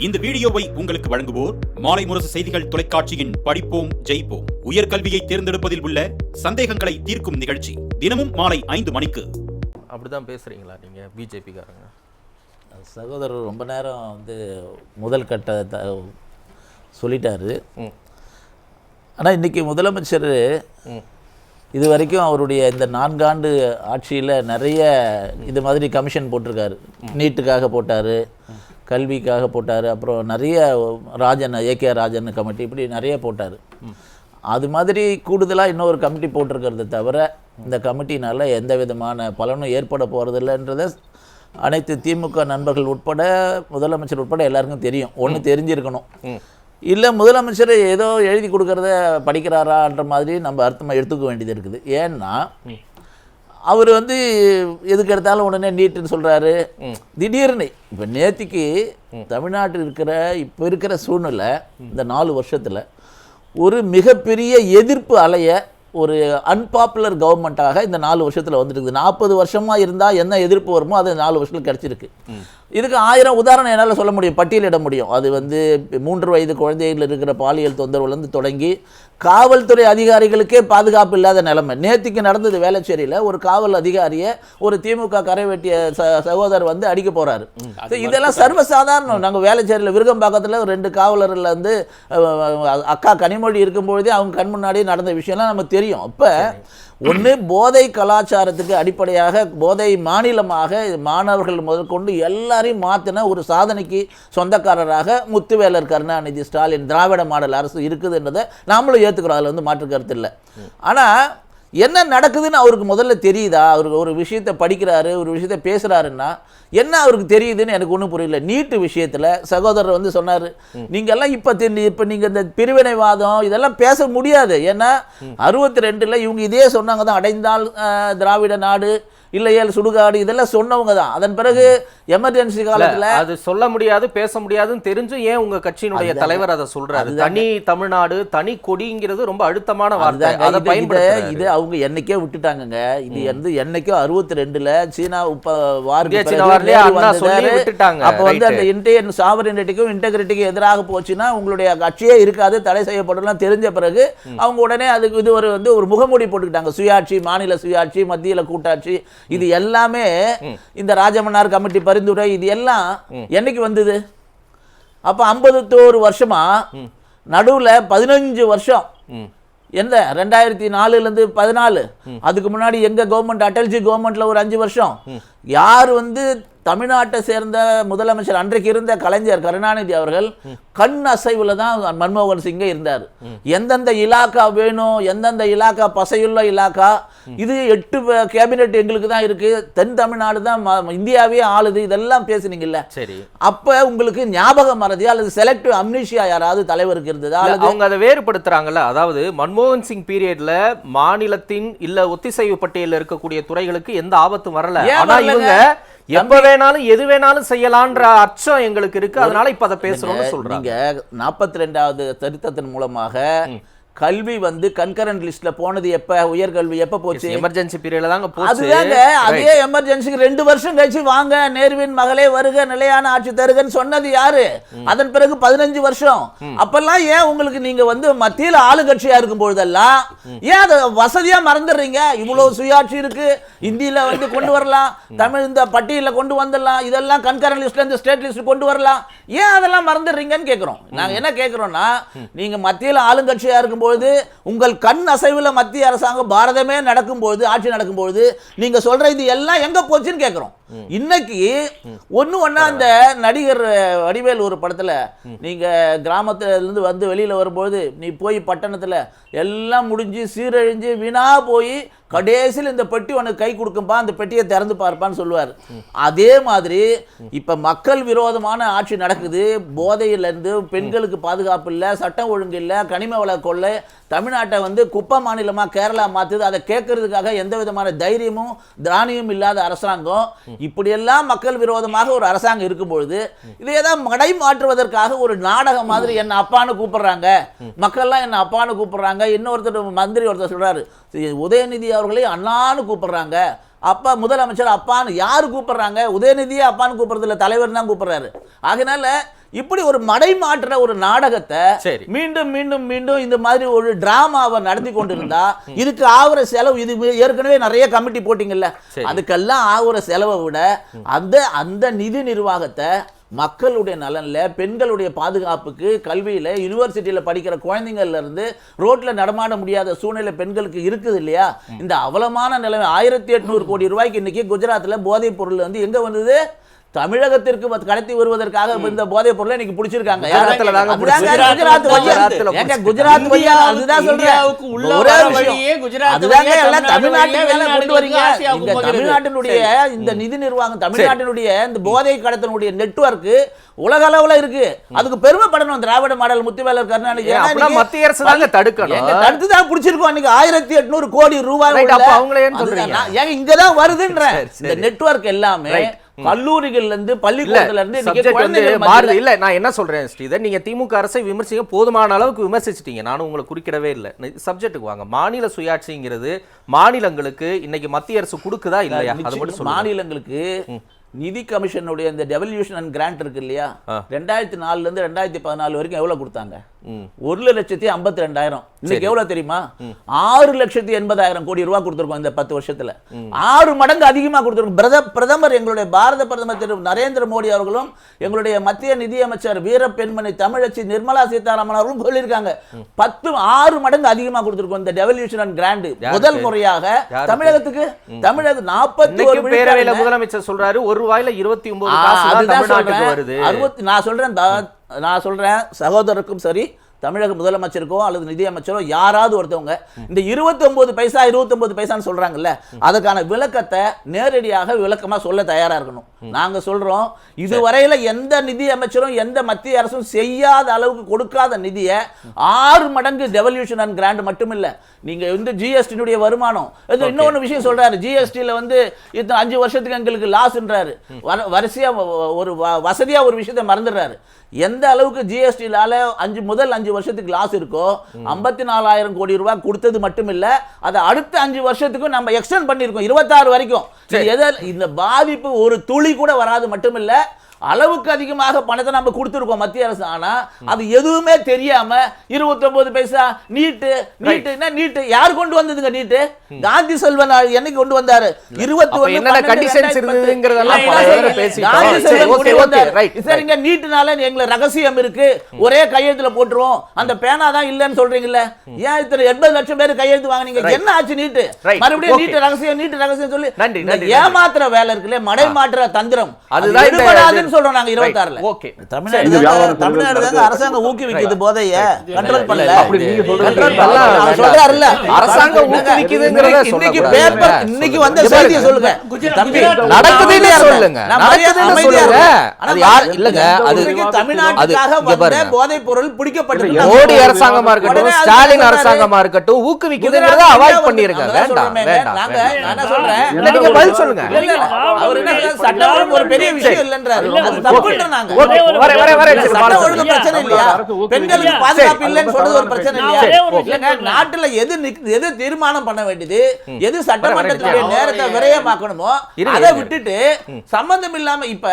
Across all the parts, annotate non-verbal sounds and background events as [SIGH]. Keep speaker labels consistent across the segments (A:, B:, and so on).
A: இந்த வீடியோவை உங்களுக்கு வழங்குவோர் மாலை முரசு செய்திகள் தொலைக்காட்சியின் படிப்போம் ஜெயிப்போம். உயர்கல்வியை தேர்ந்தெடுப்பதில் உள்ள சந்தேகங்களை தீர்க்கும் நிகழ்ச்சி தினமும் மாலை ஐந்து மணிக்கு.
B: அப்படிதான் பேசுறீங்களா நீங்க பிஜேபிக்காரங்க?
C: சகோதரர் ரொம்ப நேரம் வந்து முதல் கட்ட த சொல்லிட்டாரு.
B: ம்.
C: ஆனால் இன்றைக்கி முதலமைச்சர்
B: ம்.
C: இது வரைக்கும் அவருடைய இந்த நான்காண்டு ஆட்சியில் நிறைய இது மாதிரி கமிஷன் போட்டிருக்காரு. நீட்டுக்காக போட்டார். கல்விக்காக போட்டார். அப்புறம் நிறைய ராஜன் ஏகே ராஜன் கமிட்டி இப்படி நிறைய போட்டார். அது மாதிரி கூடுதலாக இன்னொரு கமிட்டி போட்டிருக்கிறத தவிர இந்த கமிட்டினால் எந்த விதமான பலனும் ஏற்பட போகிறதில்லைன்றத அனைத்து திமுக நண்பர்கள் உட்பட முதலமைச்சர் உட்பட எல்லாருக்கும் தெரியும். ஒன்று தெரிஞ்சிருக்கணும். இல்லை முதலமைச்சர் ஏதோ எழுதி கொடுக்கறத படிக்கிறாரான்ற மாதிரி நம்ம அர்த்தமாக எடுத்துக்க வேண்டியது இருக்குது. ஏன்னா அவர் வந்து எதுக்கு எடுத்தாலும் உடனே நீட்டுன்னு சொல்கிறாரு திடீர்னு இப்போ நேத்திக்கு தமிழ்நாட்டில் இருக்கிற இப்போ இருக்கிற சூழ்நிலை இந்த நாலு வருஷத்தில் ஒரு மிகப்பெரிய எதிர்ப்பு அலைய ஒரு அன்பாப்புலர் கவர்மெண்ட்டாக இந்த நாலு வருஷத்தில் வந்துருக்குது நாற்பது வருஷமாக இருந்தால் என்ன எதிர்ப்பு வருமோ அது நாலு வருஷத்தில் கிடச்சிருக்கு. இதுக்கு ஆயிரம் உதாரணம் என்னால் சொல்ல முடியும் பட்டியலிட முடியும். அது வந்து மூன்று வயது குழந்தைகள் இருக்கிற பாலியல் தொந்தரவுலேருந்து தொடங்கி காவல்துறை அதிகாரிகளுக்கே பாதுகாப்பு இல்லாத நிலைமை. நேத்திக்கு நடந்தது வேளச்சேரியில் ஒரு காவல் அதிகாரியை ஒரு திமுக கரை வெட்டிய ச சகோதரர் வந்து அடிக்க போகிறாரு இதெல்லாம் சர்வசாதாரணம். நாங்கள் வேளச்சேரியில் விருகம்பாக்கத்தில் ஒரு ரெண்டு காவலரில் வந்து அக்கா கனிமொழி இருக்கும்பொழுதே அவங்க கண் முன்னாடியே நடந்த விஷயம்லாம் நமக்கு தெரியும். இப்போ ஒன்று போதை கலாச்சாரத்துக்கு அடிப்படையாக போதை மாநிலமாக மாணவர்கள் முதற்கொண்டு எல்லாரையும் மாற்றின ஒரு சாதனைக்கு சொந்தக்காரராக முத்துவேலர் கருணாநிதி ஸ்டாலின் திராவிட மாடல் அரசு இருக்குதுன்றதை நாமளும் ஏற்றுக்கிறோம் அதில் வந்து மாற்று கருத்து இல்லை. ஆனால் என்ன நடக்குதுன்னு அவருக்கு முதல்ல தெரியுதா? அவருக்கு ஒரு விஷயத்தை படிக்கிறாரு ஒரு விஷயத்தை பேசுகிறாருன்னா என்ன அவருக்கு தெரியுதுன்னு எனக்கு ஒன்றும் புரியல. நீட்டு விஷயத்தில் சகோதரர் வந்து சொன்னார் நீங்கள்லாம் இப்போ இப்போ நீங்கள் இந்த பிரிவினைவாதம் இதெல்லாம் பேச முடியாது. ஏன்னா அறுபத்தி ரெண்டில் இவங்க இதே சொன்னாங்க தான் அடைந்தால் திராவிட நாடு இல்லையேல் சுடுகாடு இதெல்லாம் சொன்னவங்க தான். அதன் பிறகு எமர்ஜென்சி காலத்தில்
B: அது சொல்ல முடியாது பேச முடியாதுன்னு தெரிஞ்சும் ஏன் உங்க கட்சியினுடைய தலைவர் அதை சொல்றாரு? தனி தமிழ்நாடு தனி கொடிங்கிறது ரொம்ப அழுத்தமான வார்த்தை. அதை
C: இது- இது அவங்க என்னைக்கே விட்டுட்டாங்கங்க. இது வந்து என்னைக்கோ அறுபத்தி ரெண்டுல சீனா உப்ப.
B: விட்டுட்டாங்க.
C: அப்ப வந்து. அந்த இந்தியன் சாவரினிட்டிக்கும் இன்டெகிரிட்டிக்கும் எதிராக போச்சுன்னா உங்களுடைய கட்சியே இருக்காது தடை செய்யப்படலாம் தெரிஞ்ச பிறகு அவங்க உடனே அதுக்கு இது ஒரு வந்து ஒரு முகமூடி போட்டுக்கிட்டாங்க. சுயாட்சி மாநில சுயாட்சி மத்தியில கூட்டாட்சி இது எல்லாமே இந்த ராஜமன்னார் கமிட்டி பரிந்துரை இது எல்லாம் என்னைக்கு வந்தது? அப்ப ஐம்பத்தோரு வருஷமா நடுவுல பதினஞ்சு வருஷம். எந்த? ரெண்டாயிரத்தி நாலுலேருந்து பதினாலு. அதுக்கு முன்னாடி எங்க கவர்மெண்ட் அட்டல்ஜி கவர்மெண்ட்ல ஒரு அஞ்சு வருஷம். யார் வந்து தமிழ்நாட்டை சேர்ந்த முதலமைச்சர் அன்றைக்கு இருந்த கலைஞர் கருணாநிதி அவர்கள் கண் அசைவில் தான் மன்மோகன் சிங்கே இருந்தார். எந்தெந்த இலாக்கா வேணும் எந்தெந்த இலாக்கா பசையுள்ள இலாக்கா இது எட்டு கேபினெட் எங்களுக்கு தான் இருக்கு. தென் தமிழ்நாடு தான் இந்தியாவே ஆளுது. இதெல்லாம் பேசுனீங்கல்ல.
B: சரி.
C: அப்ப உங்களுக்கு ஞாபக மறதி அல்லது செலக்டிவ் அம்னீஷியா யாராவது தலைவருக்கு இருந்ததா
B: அவங்க அதை வேறுபடுத்துறாங்கல்ல. அதாவது மன்மோகன் சிங் பீரியட்ல மாநிலத்தின் இல்ல ஒத்திசைவு பட்டியலில் இருக்கக்கூடிய துறைகளுக்கு எந்த ஆபத்தும் வரல. ஆனா? இவங்க எப்ப வேணாலும் எது வேணாலும் செய்யலான்ற அச்சம் எங்களுக்கு இருக்கு. அதனால இப்ப அதை பேசுறோம்னு சொல்றாங்க.
C: நாற்பத்தி ரெண்டாவது திருத்தத்தின் மூலமாக கல்வி வந்து கன்கரண்ட் லிஸ்ட்ல போனது எப்ப? உயர்கல்வி எப்ப போச்சு?
B: எமர்ஜென்சி பீரியட்ல தாங்க போச்சு.
C: அதுதாங்க அதே எமர்ஜென்சிக்கு ரெண்டு வருஷம் கழிச்சு வாங்க நேருவின் மகளே வருக நிலையான ஆட்சி தருகன்னு சொன்னது யாரு? அதன் பிறகு பதினஞ்சு வருஷம். அப்பெல்லாம் ஏன் உங்களுக்கு நீங்க வந்து மத்தியில ஆளுங்கட்சியா இருக்கும் பொழுதெல்லாம் ஏன் அதை வசதியா மறந்துடுறீங்க? இவ்வளவு சுயாட்சி இருக்கு. இந்தியில வந்து கொண்டு வரலாம். தமிழ் இந்த பட்டியல கொண்டு வந்துடலாம். இதெல்லாம் கன்கரண்ட் லிஸ்ட்ல இருந்து ஸ்டேட் லிஸ்ட் கொண்டு வரலாம். ஏன் அதெல்லாம் மறந்துடுறீங்கன்னு கேட்குறோம் நாங்கள் என்ன கேட்குறோம்னா நீங்கள் மத்தியில் ஆளுங்கட்சியாக இருக்கும்பொழுது உங்கள் கண் அசைவில் மத்திய அரசாங்கம் பாரதமே நடக்கும்போது ஆட்சி நடக்கும்பொழுது நீங்கள் சொல்கிற இது எல்லாம் எங்கே போச்சுன்னு கேட்குறோம் இன்னைக்கு ஒன்று ஒன்றா அந்த நடிகர் வடிவேல் ஒரு படத்தில் நீங்கள் கிராமத்துலேருந்து வந்து வெளியில் வரும்பொழுது நீ போய் பட்டணத்தில் எல்லாம் முடிஞ்சு சீரழிஞ்சு வீணாக போய் கடைசியில் இந்த பெட்டி உனக்கு கை கொடுக்கும்பா அந்த பெட்டியை திறந்து பார்ப்பான்னு சொல்லுவார். அதே மாதிரி இப்போ மக்கள் விரோதமான ஆட்சி நடக்குது. போதையிலேருந்து பெண்களுக்கு பாதுகாப்பு இல்லை சட்டம் ஒழுங்கு இல்லை கனிம வள கொள்ளை தமிழ்நாட்டை வந்து குப்பை மாநிலமாக கேரளா மாற்றுது அதை கேட்கறதுக்காக எந்த விதமான தைரியமும் திராணியும் இல்லாத அரசாங்கம். இப்படியெல்லாம் மக்கள் விரோதமாக ஒரு அரசாங்கம் இருக்கும் பொழுது இதை ஏதாவது மடை மாற்றுவதற்காக ஒரு நாடகம் மாதிரி என்ன அப்பான்னு கூப்பிடுறாங்க. மக்கள்லாம் என்ன அப்பான்னு கூப்பிடுறாங்க. இன்னொருத்தர் மந்திரி ஒருத்தர் சொல்கிறார் உதயநிதி அவர்களை அண்ணான்னு கூப்பிடுறாங்க அப்பா முதலமைச்சர் அப்பான்னு யார் கூப்பிடுறாங்க உதயநிதியே அப்பான்னு கூப்பிடுறது இல்ல தலைவர் தான் கூப்பிடுறாரு ஆகையினால இப்படி ஒரு மடை மாற்றுற ஒரு நாடகத்தை. மீண்டும் மீண்டும் மீண்டும் இந்த மாதிரி ஒரு டிராமாவை நடத்தி கொண்டிருந்தா இதுக்கு ஆகுற செலவு இது ஏற்கனவே நிறைய கமிட்டி போட்டீங்கல்ல. அதுக்கெல்லாம் ஆகுற செலவை விட அந்த அந்த நிதி நிர்வாகத்தை மக்களுடைய நலன்ல பெண்களுடைய பாதுகாப்புக்கு கல்வியில யூனிவர்சிட்டியில படிக்கிற குழந்தைங்கள்ல இருந்து ரோட்ல நடமாட முடியாத சூழ்நிலை பெண்களுக்கு இருக்குது இல்லையா? இந்த அவலமான நிலைமை ஆயிரத்தி எட்நூறு கோடி ரூபாய்க்கு இன்னைக்கு குஜராத்ல போதைப் பொருள் வந்து எங்க வந்தது? தமிழகத்திற்கு கடத்தி வருவதற்காக இந்த போதைப் பொருளை இன்னைக்கு பிடிச்சிருக்காங்க. குஜராத் வழியா அதுதான். தமிழ்நாட்டினுடைய இந்த நிதி நிர்வாகம் தமிழ்நாட்டினுடைய இந்த போதை கடத்தனுடைய நெட்வொர்க் உலக அளவுல இருக்கு அதுக்கு பெருமைப்படணும். திராவிட மாடல் முத்துவேலர் கருணாநிதி
B: மத்திய அரசு தாங்க தடுக்கணும்.
C: தடுத்து தான் பிடிச்சிருக்கோம். இன்னைக்கு ஆயிரத்தி எட்நூறு கோடி ரூபாய்
B: அவங்கள ஏன்
C: இங்கதான். இந்த நெட்வொர்க் எல்லாமே. கல்லூரிகள்ல இருந்து பள்ளிக்கூடத்துல இருந்து
B: மாறுது இல்ல நான் என்ன சொல்றேன் ஸ்ரீதர் நீங்க திமுக அரசை விமர்சிங்க போதுமான அளவுக்கு விமர்சிச்சிட்டீங்க. நானும் உங்களை குறுக்கிடவே இல்லை. சப்ஜெக்ட்டுக்கு வாங்க. மாநில சுயாட்சிங்கிறது மாநிலங்களுக்கு இன்னைக்கு மத்திய அரசு கொடுக்குதா இல்லையா? அது மட்டும்
C: மாநிலங்களுக்கு நிதி கமிஷனுடைய இந்த டெவல்யூஷன் அண்ட் கிராண்ட் இருக்கு இல்லையா. ரெண்டாயிரத்தி நாலுல இருந்து ரெண்டாயிரத்தி பதினாலு வரைக்கும் எவ்வளவு கொடுத்தாங்க. ஒரு லட்சத்தி ஐம்பத்தி ரெண்டாயிரம் இன்னைக்கு எவ்வளவு தெரியுமா? ஆறு லட்சத்தி எண்பதாயிரம் கோடி ரூபாய் கொடுத்திருக்கோம் இந்த பத்து வருஷத்துல. ஆறு மடங்கு அதிகமா கொடுத்திருக்கோம். பிரத பிரதமர் எங்களுடைய பாரத பிரதமர் திரு நரேந்திர மோடி அவர்களும் எங்களுடைய மத்திய நிதியமைச்சர் வீர பெண்மணி தமிழச்சி நிர்மலா சீதாராமன் அவர்களும் சொல்லியிருக்காங்க. பத்து ஆறு மடங்கு அதிகமா கொடுத்திருக்கோம் இந்த டெவல்யூஷன் அண்ட் கிராண்ட்? முதல் முறையாக? தமிழகத்துக்கு. தமிழக நாற்பத்தி ஒரு
B: பேரவையில முதலமைச்சர் சொல்றாரு ஒரு ரூபாயில இருபத்தி ஒன்பது
C: நான் சொல்றேன் நான் சொல்கிறேன் சகோதரருக்கும் சரி தமிழக முதலமைச்சருக்கோ அல்லது நிதியமைச்சரோ யாராவது ஒருத்தவங்க இந்த 29 பைசா 29 பைசான்னு சொல்றாங்கல்ல அதுக்கான விளக்கத்தை நேரடியாக விளக்கமா சொல்ல தயாரா இருக்கணும். நாங்க சொல்றோம் இதுவரையில எந்த நிதி அமைச்சரும் எந்த மத்திய அரசும் செய்யாத அளவுக்கு கொடுக்காத நிதியை ஆறு மடங்கு டெவல்யூஷன் அண்ட் கிராண்ட் மட்டும் இல்ல நீங்க வந்து ஜிஎஸ்டினுடைய வருமானம் இது இன்னொன்னு விஷயம் சொல்றாரு ஜிஎஸ்டில வந்து இத்தனை அஞ்சு வருஷத்துக்கு எங்களுக்கு லாஸ்ன்றாரு வர- வரிசையா ஒரு வசதியா ஒரு விஷயத்தை மறந்துடுறாரு. எந்த அளவுக்கு ஜிஎஸ்டிலால அஞ்சு முதல் அஞ்சு வருஷத்துக்கு லாஸ் இருக்கோ ஐம்பத்தி நாலாயிரம் கோடி ரூபாய் கொடுத்தது மட்டும் இல்ல அதை அடுத்த அஞ்சு வருஷத்துக்கும் நம்ம எக்ஸ்டெண்ட் பண்ணியிருக்கோம் இருபத்தாறு வரைக்கும். இந்த பாதிப்பு ஒரு துளி கூட வராது மட்டும் இல்ல அளவுக்கு அதிகமாக பணத்தை நம்ம கொடுத்துருக்கோம் மத்திய அரசு. ஆனா அது எதுவுமே தெரியாம 29 பைசா நீட்டு நீட்டு என்ன நீட்டு. யார் கொண்டு வந்ததுங்க நீட்டு? காந்தி செல்வன் என்னைக்கு கொண்டு வந்தாரு? இருபத்தி
B: right,
C: சரிங்க நீட்டுனால எங்களை ரகசியம் இருக்கு. ஒரே கையெழுத்துல போட்டுருவோம். அந்த பேனா தான் இல்லன்னு சொல்றீங்கல்ல? ஏன் இத்தனை எண்பது லட்சம் பேர் கையெழுத்து வாங்குனீங்க. என்ன ஆச்சு நீட்டு? மறுபடியும். நீட்டு ரகசியம் நீட்டு ரகசியம் சொல்லி ஏமாத்துற வேலை இருக்குல்ல மடை மாற்ற தந்திரம்.
B: அதுதான்
C: சொல்றோம் நாங்க இருபத்தாறுல.
B: ஓகே
C: தமிழ்நாடு தமிழ்நாடு தாங்க. அரசாங்கம் ஊக்குவிக்குது போதைய கண்ட்ரோல் பண்ணல. சொல்றாருல்ல.
B: அரசாங்கம் ஊக்குவிக்குதுங்கிறத
C: இன்னைக்கு. பேப்பர். இன்னைக்கு வந்த செய்தியை. சொல்லுங்க. தம்பி
B: நடக்குதுன்னு. சொல்லுங்க.
C: அமைதியா-
B: அது யார்- இல்லங்க, அது-
C: தமிழ்நாட்டுக்காக வந்த. போதைப் பொருள் பிடிக்கப்பட்டது
B: மோடி அரசாங்கமா இருக்கட்டும் ஸ்டாலின். அரசாங்கமா இருக்கட்டும் ஊக்குவிக்குதுங்கிறத அவாய்ட்
C: வந்து-
B: வேண்டாம் வேண்டாம்.
C: நான் என்ன சொல்றேன்?
B: நீங்க பதில் சொல்லுங்க.
C: அவர் என்ன சட்டம் ஒரு பெரிய விஷயம் இல்லைன்றாரு நாட்டுல எது எது தீர்மானம் பண்ண வேண்டியது? எது சட்டமன்றத்துடைய நேரத்தை விரயமாக்கணுமோ அதை. விட்டுட்டு சம்பந்தம் இல்லாம இப்ப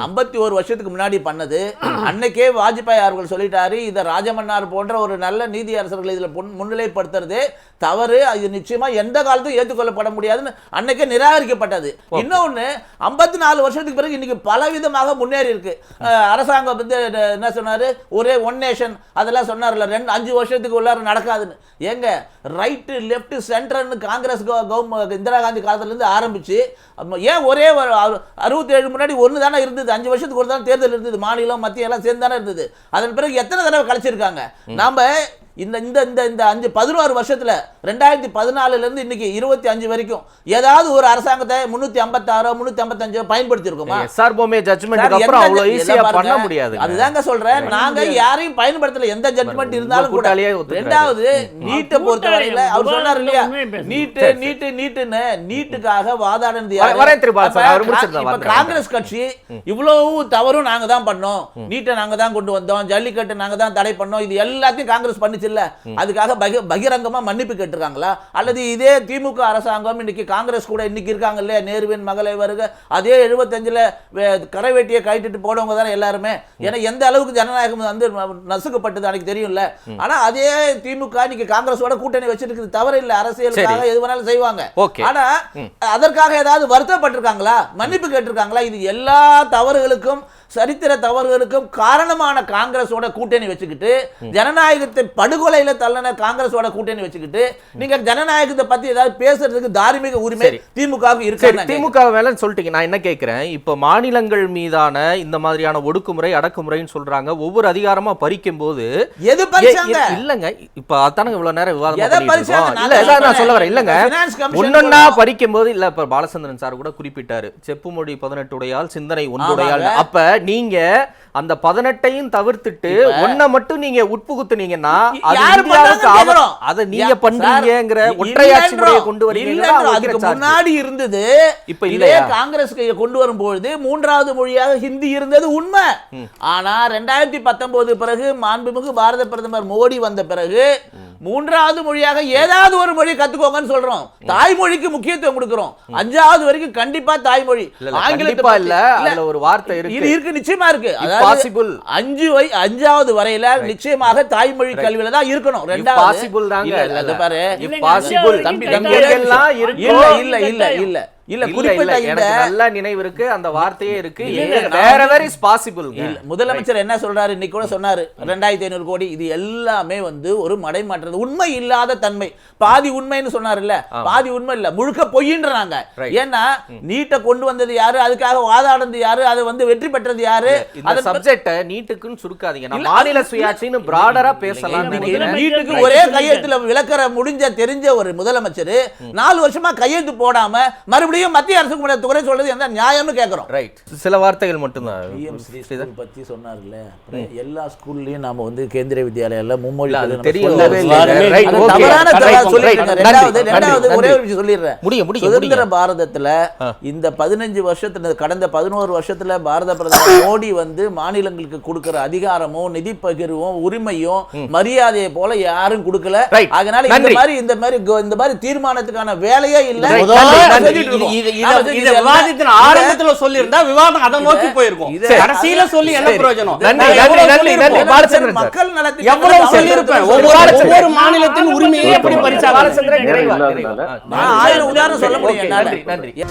C: 51 ஒரு வருஷத்துக்கு முன்னாடி பண்ணது. அன்னைக்கே வாஜ்பாய் அவர்கள் சொல்லிட்டாரு இத ராஜமன்னார் போன்ற ஒரு நல்ல நீதி அரசர்கள் இதுல பொன்- முன்னிலைப்படுத்துறது தவறு. அது நிச்சயமா எந்த காலத்தும் ஏற்றுக்கொள்ளப்பட முடியாதுன்னு அன்னைக்கே நிராகரிக்கப்பட்டது. இன்னொன்னு 54 நாலு வருஷத்துக்கு பிறகு இன்னைக்கு பலவிதமாக முன்னேறி இருக்கு. அரசாங்கம் வந்து என்ன சொன்னாரு? ஒரே ஒன் நேஷன் அதெல்லாம் சொன்னார்ல ரெண்டு அஞ்சு வருஷத்துக்கு உள்ளார நடக்காதுன்னு. ஏங்க ரைட்டு லெஃப்ட் சென்டர்னு காங்கிரஸ் கவர்மெண்ட் இந்திரா காந்தி காலத்துல இருந்து ஆரம்பிச்சு ஏன் ஒரே அறுபத்தி ஏழு முன்னாடி ஒன்று தானே இருந்தது அஞ்சு வருஷத்துக்கு ஒரு தானே தேர்தல் இருந்தது மாநிலம் மத்திய எல்லாம் சேர்ந்து தானே இருந்தது. அதன் பிறகு எத்தனை தடவை கழிச்சிருக்காங்க நம்ம இந்த இந்த இந்த இந்த அஞ்சு பதினோரு வருஷத்துல ரெண்டாயிரத்தி பதினாலுல இருந்து இன்னைக்கு இருபத்தி அஞ்சு வரைக்கும் ஏதாவது ஒரு அரசாங்கத்தை முன்னூத்தி ஐம்பத்தாறோ முன்னூத்தி ஐம்பத்தஞ்சோ பயன்படுத்தியிருக்கோமா?
B: எஸ்ஆர் பொம்மே
C: சார்,
B: ஜட்ஜ்மெண்ட்டுக்கு அப்புறம்
C: எந்த
B: அவ்வளவு
C: ஜ-
B: ஈஸியா
C: இதை பாருங்க.
B: பண்ண முடியாது
C: அதுதாங்க சொல்றேன். நாங்க யாரையும் பயன்படுத்தல. எந்த ஜட்மெண்ட் இருந்தாலும் கூட. ரெண்டாவது நீட்டை பொறுத்த வரையில அவர் சொன்னார் இல்லையா. நீட்டு நீட்டு நீட்டுன்னு நீட்டுக்காக வாதாடினது. காங்கிரஸ் கட்சி இவ்வளவு தவறும் நாங்க தான் பண்ணோம். நீட்டை நாங்க தான் கொண்டு வந்தோம். ஜல்லிக்கட்டு நாங்க தான் தடை பண்ணோம். இது எல்லாத்தையும் காங்கிரஸ் பண்ணிச்சு. இல்ல. அதுக்காக பகி பகிரங்கமா மன்னிப்பு கேட்டிருக்காங்களா? அல்லது இதே திமுக அரசாங்கம் இன்னைக்கு காங்கிரஸ் கூட இன்னைக்கு இருக்காங்க இல்லையா? நேருவின் மகளை வருக. அதே எழுபத்தஞ்சுல கரை வேட்டியை கட்டிட்டு போனவங்க தானே எல்லாருமே. ஏன்னா எந்த அளவுக்கு ஜனநாயகம் வந்து நசுக்கப்பட்டது அன்னைக்கு தெரியும்ல. ஆனா அதே திமுக இன்னைக்கு காங்கிரஸோட கூட்டணி வச்சிருக்கிறது தவறு இல்ல. அரசியலுக்காக எது வேணாலும் செய்வாங்க. ஆனா அதற்காக ஏதாவது வருத்தப்பட்டிருக்காங்களா? மன்னிப்பு கேட்டிருக்காங்களா? இது எல்லா தவறுகளுக்கும் சரித்திர தவறுகளுக்கும் காரணமான காங்கிரஸோட கூட்டணி வச்சுக்கிட்டு ஜனநாயகத்தை படுகொலையில தள்ளன காங்கிரஸோட கூட்டணி வச்சுக்கிட்டு நீங்க ஜனநாயகத்தை பத்தி ஏதாவது பேசுறதுக்கு தார்மீக உரிமை
B: சரி.
C: இருக்கு
B: திமுக வேலைன்னு சொல்லிட்டீங்க. நான் என்ன கேட்கிறேன் இப்ப மாநிலங்கள் மீதான இந்த மாதிரியான ஒடுக்குமுறை அடக்குமுறைன்னு சொல்றாங்க. ஒவ்வொரு அதிகாரமா பறிக்கும் போது
C: எது
B: இல்லங்க. இப்ப அதானங்க இவ்வளவு நேரம் விவாதம் இல்ல நான். சொல்ல வரேன். இல்லங்க. ஒன்னொன்னா. பறிக்கும் போது இல்ல இப்ப பாலச்சந்திரன் சார் கூட குறிப்பிட்டாரு. செப்புமொழி பதினெட்டுடையால் சிந்தனை ஒன்றுடையால். அப்ப நீங்க அந்த பதினெட்டையும் தவிர்த்துட்டு ஒன்ன மட்டும் நீங்க உட்புகுத்துனீங்கன்னா அது நீங்க பண்றீங்கங்கிற ஒற்றையாட்சி. முறையை கொண்டு charge.
C: முன்னாடி இருந்தது
B: இப்ப
C: இதே
B: இல்லையா?
C: காங்கிரஸ் கொண்டு வரும்பொழுது மூன்றாவது மொழியாக ஹிந்தி இருந்தது உண்மை ஆனா ரெண்டாயிரத்தி பத்தொன்பது பிறகு மாண்புமிகு பாரத பிரதமர் மோடி வந்த பிறகு மூன்றாவது மொழியாக ஏதாவது ஒரு மொழி கத்துக்கோங்கன்னு சொல்றோம். தாய்மொழிக்கு முக்கியத்துவம் கொடுக்கிறோம். அஞ்சாவது வரைக்கும் கண்டிப்பா தாய்மொழி.
B: இல்ல, இல்ல. அதுல ஒரு வார்த்தை இருக்கு
C: இது இருக்கு. நிச்சயமா இருக்கு.
B: Possible.
C: அஞ்சு வை அஞ்சாவது வரையில நிச்சயமாக தாய்மொழி கல்வியில தான் இருக்கணும். ரெண்டாவது
B: பாசிபிள் தாங்க.
C: இல்ல. பாரு.
D: அஞ்சாவது
B: தம்பி தம்பி
C: இல்ல இல்ல இல்ல. இல்ல. இல்ல குறிப்பிட்ட
B: எனக்கு நல்ல நினைவு இருக்கு அந்த வார்த்தையே இருக்கு. வேற வேற இஸ் பாசிபிள்
C: முதலமைச்சர் என்ன சொல்றாரு? இன்னைக்கு கூட சொன்னாரு. ரெண்டாயிரத்தி ஐநூறு கோடி இது எல்லாமே வந்து ஒரு மடைமாற்றது. உண்மை இல்லாத தன்மை. பாதி உண்மைன்னு சொன்னாருல்ல. பாதி உண்மை இல்ல. முழுக்க பொய்ன்றாங்க. ஏன்னா நீட்டை கொண்டு வந்தது யாரு? அதுக்காக வாதாடுறது யாரு? அதை வந்து வெற்றி பெற்றது யாரு? அதன்
B: சப்ஜெக்ட நீட்டுக்குன்னு சுருக்காதீங்க. நான் மாநில சுயாட்சின்னு பிராடரா பேசலாம்
C: நீட்டுக்கு. ஒரே. கையெழுத்துல விளக்கற முடிஞ்ச தெரிஞ்ச ஒரு முதலமைச்சர் நாலு வருஷமா கையெழுத்து போடாம மறுபடியும் மத்திய அரசுக்கு முன்னாடி துறை சொல்றது எந்த நியாயம்னு கேக்குறோம்.
B: ரைட் சில வார்த்தைகள் மட்டும்தான்.
C: பிஎம் ஸ்ரீ பத்தி சொன்னார்ல. எல்லா ஸ்கூல்லயும் நாம வந்து கேந்திரிய வித்யாலயால மும்மொழி சுதந்திர. பாரதத்துல இந்த பதினஞ்சு வருஷத்துல கடந்த பதினோரு வருஷத்துல பாரத பிரதமர் [COUGHS] மோடி வந்து மாநிலங்களுக்கு கொடுக்கிற அதிகாரமும் நிதி பகிர்வும் உரிமையும் மரியாதையை போல யாரும் கொடுக்கல.
B: Right.
C: அதனால இந்த. மாதிரி இந்த மாதிரி இந்த மாதிரி தீர்மானத்துக்கான வேலையே இல்ல.
D: இது- விவாதத்தின் விவாதம் அதை நோக்கி போயிருக்கும். கடைசியில சொல்லி என்ன. பிரயோஜனம்.
C: மக்கள்
D: எவ்வளவு சொல்லியிருப்பேன்? ஒவ்வொரு மாநிலத்தின் உரிமையை எப்படி
B: பாலச்சந்திரன்
C: ஆயிரம் உதாரணம் சொல்ல முடியும்.
B: நன்றி நன்றி.